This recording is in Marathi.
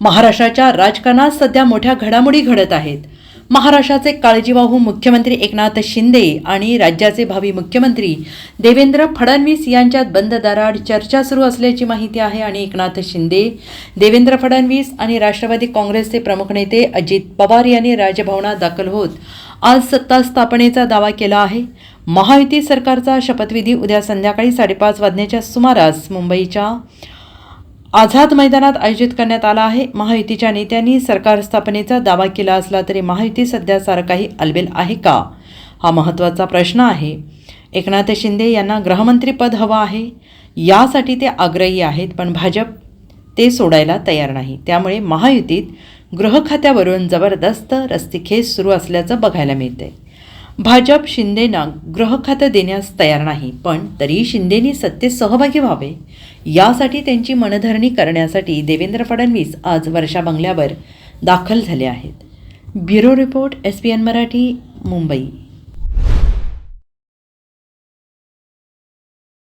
महाराष्ट्राच्या राजकारणात सध्या मोठ्या घडामोडी घडत आहेत. महाराष्ट्राचे काळजीवाहू मुख्यमंत्री एकनाथ शिंदे आणि राज्याचे भावी मुख्यमंत्री देवेंद्र फडणवीस यांच्यात बंद दाराआड चर्चा सुरू असल्याची माहिती आहे आणि एकनाथ शिंदे देवेंद्र फडणवीस आणि राष्ट्रवादी काँग्रेसचे प्रमुख नेते अजित पवार यांनी राजभवनात दाखल होत आज सत्ता स्थापनेचा दावा केला आहे. महायुती सरकारचा शपथविधी उद्या संध्याकाळी साडेपाच वाजण्याच्या सुमारास मुंबईच्या आझाद मैदानात आयोजित करण्यात आला आहे. महायुतीच्या नेत्यांनी सरकार स्थापनेचा दावा केला असला तरी महायुती सध्या सारखाही काही अलबेल आहे का? हा महत्त्वाचा प्रश्न आहे. एकनाथ शिंदे यांना गृहमंत्रीपद हवं आहे. यासाठी ते आग्रही आहेत पण भाजप ते सोडायला तयार नाही. त्यामुळे महायुतीत गृह खात्यावरून जबरदस्त रस्तीखेच सुरू असल्याचं बघायला मिळते भाजप शिंदेना ग्रहखातं देण्यास तयार नाही पण तरी शिंदेनी सत्तेत सहभागी व्हावे. यासाठी त्यांची मनधरणी करण्यासाठी देवेंद्र फडणवीस आज वर्षा बंगल्यावर दाखल झाले आहेत. Bureau report S P N Marathi Mumbai.